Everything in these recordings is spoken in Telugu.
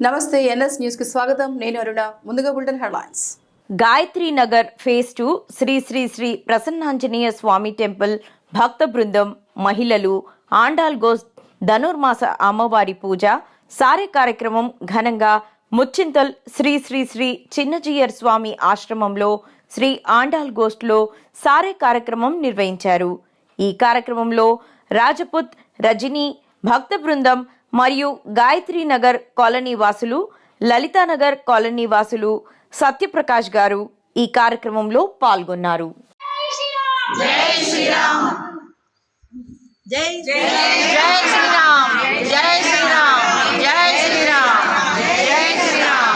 నమస్తే ఎన్ఎస్ న్యూస్కి స్వాగతం. నేను అరుణ. ముందుగా bulletin headlines. Gayatri Nagar phase two Sri Sri Sri Prasannanjaneya Swamy temple భక్త బృందం మహిళలు ఆండాల్ గోస్ ధనుర్మాస అమ్మవారి పూజ సారే కార్యక్రమం ఘనంగా ముచ్చింతల్ శ్రీ శ్రీ శ్రీ చిన్నజీయర్ స్వామి ఆశ్రమంలో శ్రీ ఆండాల్ గోస్ట్లో సారే కార్యక్రమం నిర్వహించారు. ఈ కార్యక్రమంలో రాజపుత్ రజని భక్త బృందం మరియు గాయత్రి నగర్ కాలనీ వాసులు లలితానగర్ కాలనీ వాసులు సత్యప్రకాష్ గారు ఈ కార్యక్రమంలో పాల్గొన్నారు. జై శ్రీరామ్! జై జై శ్రీరామ్! జై శ్రీరామ్! జై శ్రీరామ్! జై శ్రీరామ్!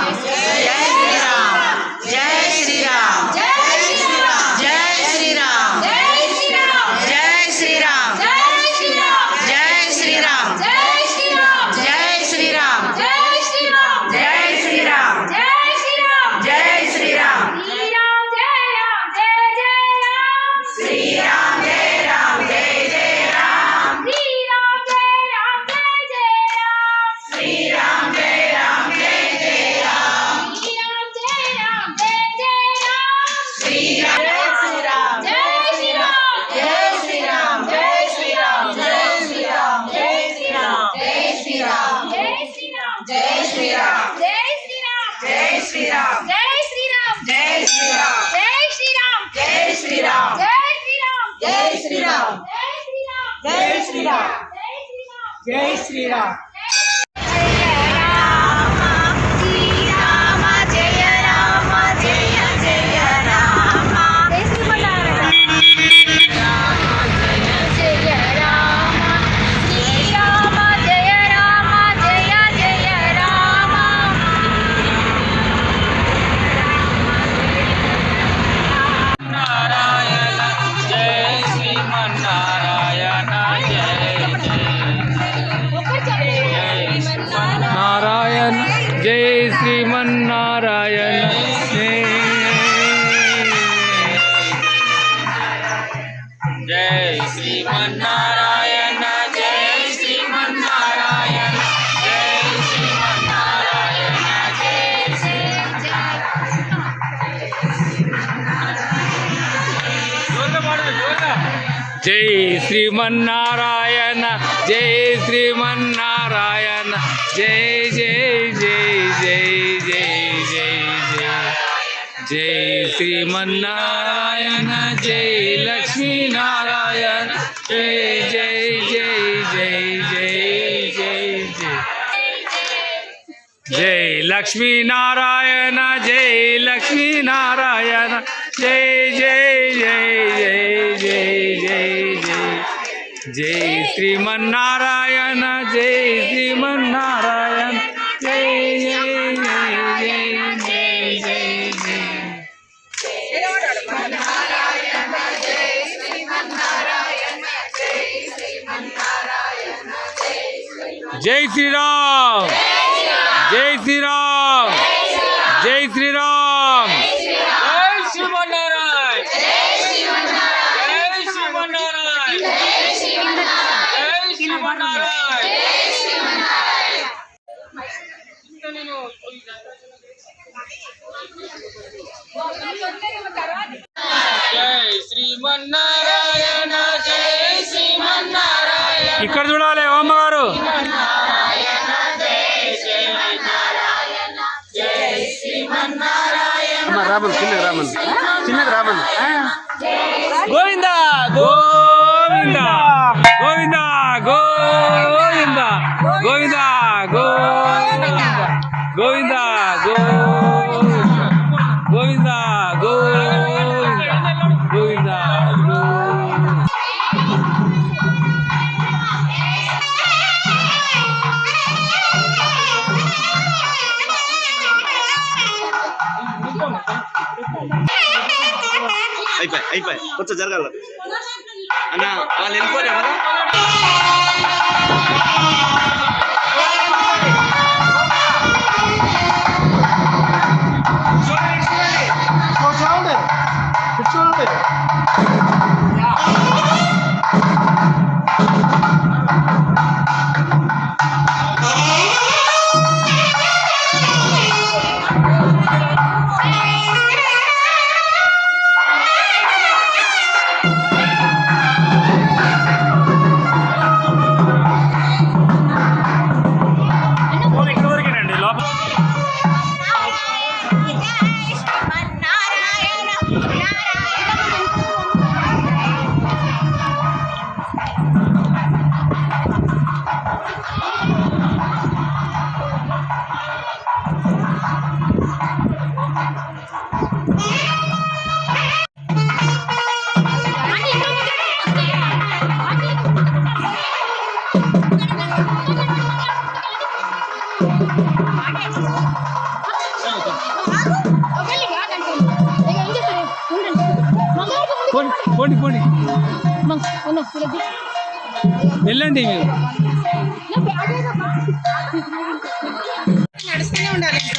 किया జై శ్రీమన్నారాయణ జై శ్రీమన్నారాయణ జై జై జై జై జై జై జై జై శ్రీమన్నారాయణ జై లక్ష్మీనారాయణ జై జై జై జై జై జై జై జై లక్ష్మీనారాయణ జై లక్ష్మీనారాయణ జై జై జై జై జై జై జై జై శ్రీమన్నారాయణ జై శ్రీమన్నారాయణ జై జై జై జై జై జై జై. శ్రీరామ్ జై శ్రీరామ్ జై శ్రీరామ్. ఇక్కడ చూడాలి అమ్మగారు అమ్మ రామన్ చిన్నది రామన్ చిన్నది రామన్ గోవింద గోవింద. అయిపోయి అయిపోయి కొంచెం జరగాల అన్న వాళ్ళు వెళ్ళిపోలే కదా వెళ్ళండి మీరు. నడుస్తూనే ఉండాలి జై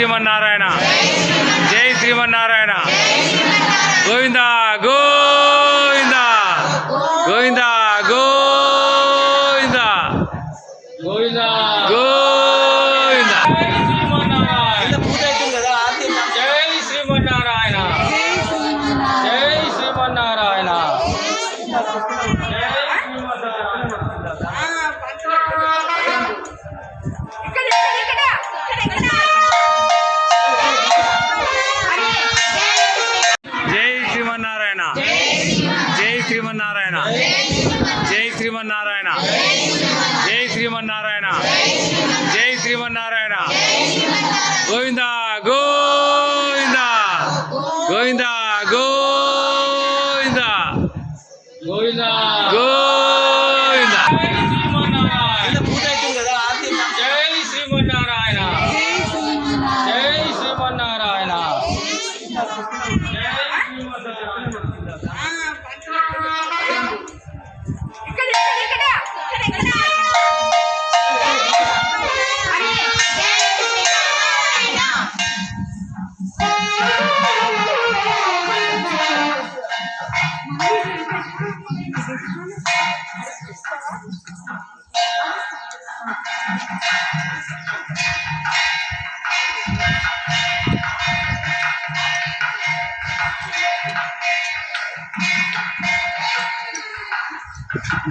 శ్రీమన్నారాయణ. జై శ్రీమన్నారాయణ. Govinda go Good.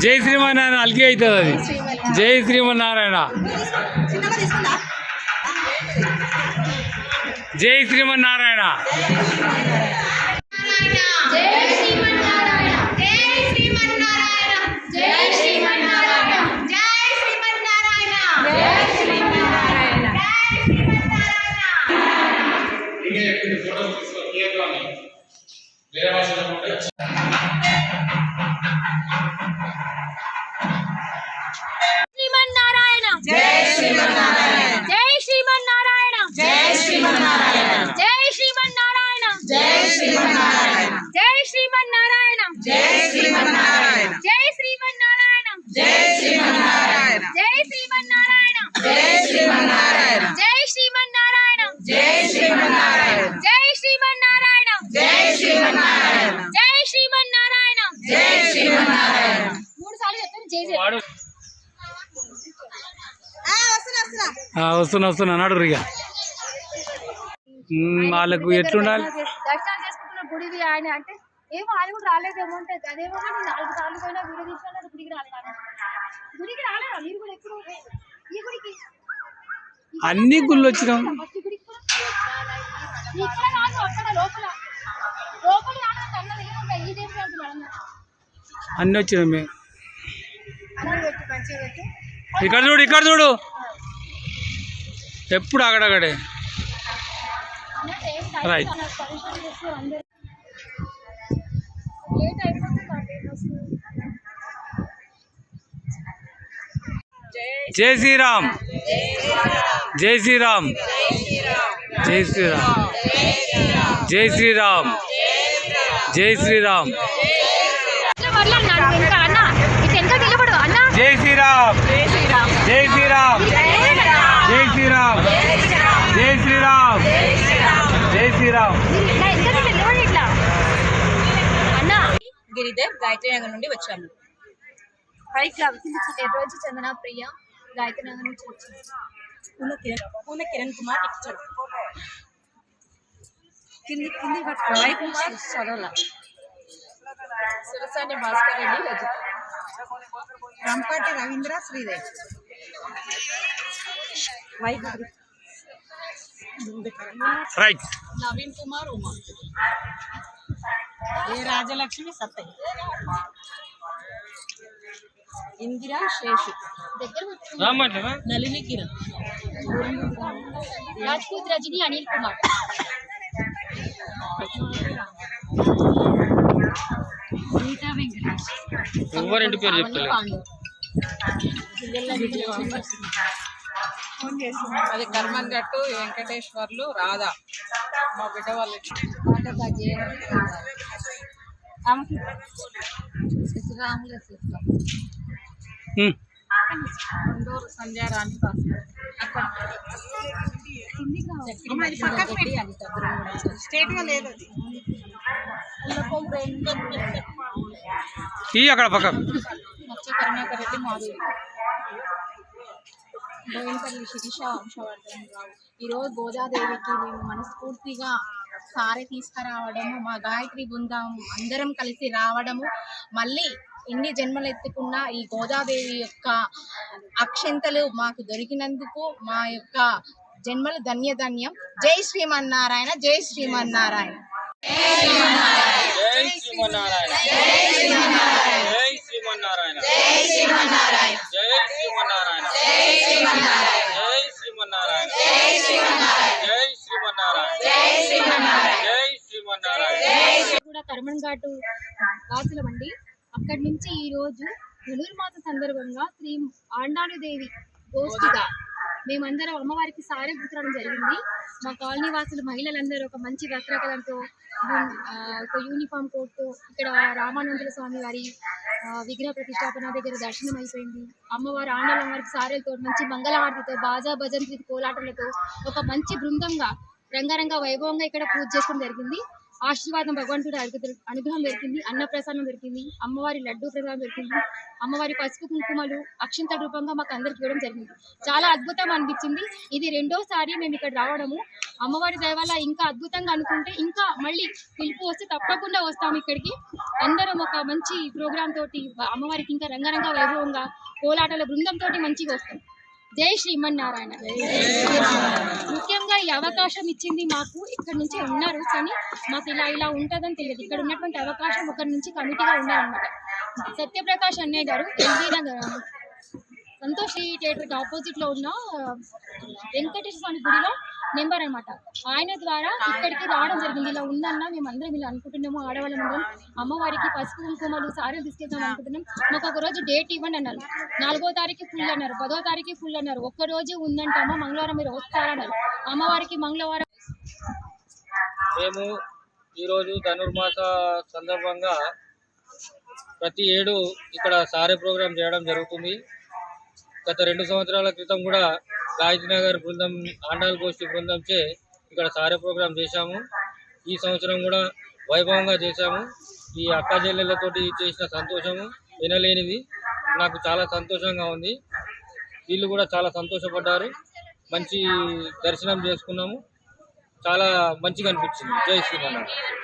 జై శ్రీమన్నారాయణ అల్కి అవుతుంది అది. జై శ్రీమన్నారాయణ. జై శ్రీమన్నారాయణ. జై శ్రీమన్నారాయణ జై శ్రీమన్నారాయణ జై శ్రీమన్నారాయణ జై శ్రీమన్నారాయణ జై శ్రీమన్నారాయణ జై శ్రీమన్నారాయణ జై శ్రీమన్నారాయణ జై శ్రీమన్నారాయణ జై శ్రీమన్నారాయణ జై శ్రీమన్నారాయణ జై శ్రీమన్నారాయణ జై శ్రీమన్నారాయణ జై శ్రీమన్నారాయణ జై శ్రీమన్నారాయణ మూడు సార్లు చెప్తాను జై జై వాడు ఆ, వస్తున్నా వస్తున్నా నడు ఇక మ్, వాళ్ళకు ఎట్లుండాలి? దర్శనం చేసుకుంటున్న గుడిది ఆయన అంటే ఏమో ఆయన కూడా రాలేదేమో అంటే అదేమో కానీ నాలుగు సార్లు పోయినా తీసుకున్నా గుడికి రాలేదు. గుడికి రాలేదా? మీరు కూడా ఎప్పుడు? ఈ గుడికి? అన్ని గుళ్ళు వచ్చినాం. అన్న వచ్చినాం మేము. ఇక్కడ చూడు ఇక్కడ చూడు. ఎప్పుడు అక్కడక్కడే. రైట్ జై శ్రీరామ్ జై శ్రీరామ్ జై శ్రీరామ్ జై శ్రీరామ్ జై శ్రీరామ్ జై శ్రీరామ్ జై శ్రీరామ్ జై శ్రీరామ్ జై శ్రీరామ్ జై శ్రీరామ్ నా వెనక నిలబడి ఇట్లా అన్న గిరిదేవ్ గాయత్రి నగర్ నుండి వచ్చాము పైకి కింద రోజు చందన ప్రియ గాయత్రి నగర్ నుంచి వచ్చింది పూల కిరణ్ పూల కిరణ్ కుమార్ ఇచ్చాడు కింది కింది రవి కుమార్ చదవాల సురసాని భాస్కర్ రెడ్డి రజిత రంపాటి రవీంద్ర శ్రీదేవి వైద్యుడు రైట్ నవీన్ కుమార్ ఉమా. ఏ రాజలక్ష్మి సత్తయ్య ఇందిరా శేషు. నలిని కిరణ్. రాజ్పూత్ రజని అనిల్ కుమార్. గీతా వెంకటేష్. ఎవరింటి పేరు చెప్తలేదు అది కర్మన్ గట్టు వెంకటేశ్వర్లు రాధా. మా బిడ్డ వాళ్ళు సంధ్యారాణి లేదు అక్కడ పక్క రెడ్డి మాధురి బోయినపల్లి శిరీష వంశవర్ధన్ రావు ఈరోజు గోదాదేవికి మేము మనస్ఫూర్తిగా సారి తీసుకురావడము మా గాయత్రి బృందం అందరం కలిసి రావడము మళ్ళీ ఎన్ని జన్మలు ఎత్తుకున్న ఈ గోదాదేవి యొక్క అక్షంతలు మాకు దొరికినందుకు మా యొక్క జన్మలు ధన్యధన్యం. జై శ్రీమన్నారాయణ. జై శ్రీమన్నారాయణ. జై శ్రీమన్నారాయణ. జై శ్రీమన్నారాయణ. జై శ్రీమన్నారాయణ. జై శ్రీమన్నారాయణ. జై శ్రీమన్నారాయణ. జై శ్రీమన్నారాయణ. జై శ్రీమన్నారాయణ. జై శ్రీమన్నారాయణ. కూడా కర్మన్ ఘాటు వాసులమండి అక్కడి నుంచి ఈ రోజు ధనుర్మాస సందర్భంగా శ్రీ ఆండాలుదేవి గోష్ఠిగా మేమందరం అమ్మవారికి సారీ పుచ్చడం జరిగింది. మా కాలనీ వాసులు మహిళలందరూ ఒక మంచి వస్త్రకలంతో ఒక యూనిఫామ్ కోట్తో ఇక్కడ రామానందుల స్వామి వారి విగ్రహ ప్రతిష్టాపన దగ్గర దర్శనం అయిపోయింది అమ్మవారు ఆండాల వారికి సారెలతో మంచి మంగళహారతితో బాజా భజంత్రి కోలాటలతో ఒక మంచి బృందంగా రంగారంగ వైభవంగా ఇక్కడ పూజ చేసుకోవడం జరిగింది. ఆశీర్వాదం భగవంతుడు అడుగు- అనుగ్రహం దొరికింది అన్న ప్రసాదం దొరికింది అమ్మవారి లడ్డు ప్రసాదం దొరికింది అమ్మవారి పసుపు కుంకుమలు అక్షంత రూపంగా మాకు అందరికి ఇవ్వడం జరిగింది. చాలా అద్భుతం అనిపించింది. ఇది రెండోసారి మేము ఇక్కడ రావడము. అమ్మవారి దయ వల్ల ఇంకా అద్భుతంగా అనుకుంటే ఇంకా మళ్ళీ పిలుపు వస్తే తప్పకుండా వస్తాము ఇక్కడికి. అందరం ఒక మంచి ప్రోగ్రామ్ తోటి అమ్మవారికి ఇంకా రంగరంగ వైభవంగా కోలాటల బృందం తోటి మంచిగా వస్తాం. జై శ్రీమన్నారాయణ. ముఖ్యంగా ఈ అవకాశం ఇచ్చింది మాకు ఇక్కడ నుంచి ఉన్నారు కానీ మాకు ఇలా ఇలా ఉంటుందని తెలియదు. ఇక్కడ ఉన్నటువంటి అవకాశం ఒకరి నుంచి కమిటీగా ఉన్నారనమాట సత్యప్రకాష్ అన్నయ్య గారు ఎల్బీ నగర్ సంతోష్ థియేటర్కి ఆపోజిట్లో ఉన్న వెంకటేశ్వర స్వామి గుడిలో నెంబర్ అన్నమాట. ఆయన ద్వారా ఇక్కడికి రావడం జరిగింది. ఇలా ఉందన్న మేము అందరం ఇలా అనుకుంటున్నాము ఆడవాళ్ళం అందరం. అమ్మవారికి పసుపు కుంకుమలు సారీలు తీసుకెళ్తాం అనుకుంటున్నాం. మాకు ఒక రోజు డేట్ ఇవ్వండి అన్నారు. నాలుగో తారీఖు ఫుల్ అన్నారు. పదో తారీఖు ఫుల్ అన్నారు. ఒక్క రోజు ఉందంట మంగళవారం మీరు వస్తారన్నారు అమ్మవారికి మంగళవారం మేము ఈరోజు ధనుర్మాస సందర్భంగా ప్రతి ఏడు ఇక్కడ సారీ ప్రోగ్రాం చేయడం జరుగుతుంది. గత రెండు సంవత్సరాల క్రితం కూడా గాయత్రి నగర్ బృందం ఆండాల్ గోష్ఠి బృందంచే ఇక్కడ సారే ప్రోగ్రాం చేశాము. ఈ సంవత్సరం కూడా వైభవంగా చేశాము. ఈ అక్క చెల్లెళ్ళతోటి చేసిన సంతోషము వినలేనిది. నాకు చాలా సంతోషంగా ఉంది. వీళ్ళు కూడా చాలా సంతోషపడ్డారు. మంచి దర్శనం చేసుకున్నాము. చాలా మంచిగా అనిపించింది. జై శ్రీమన్నారాయణ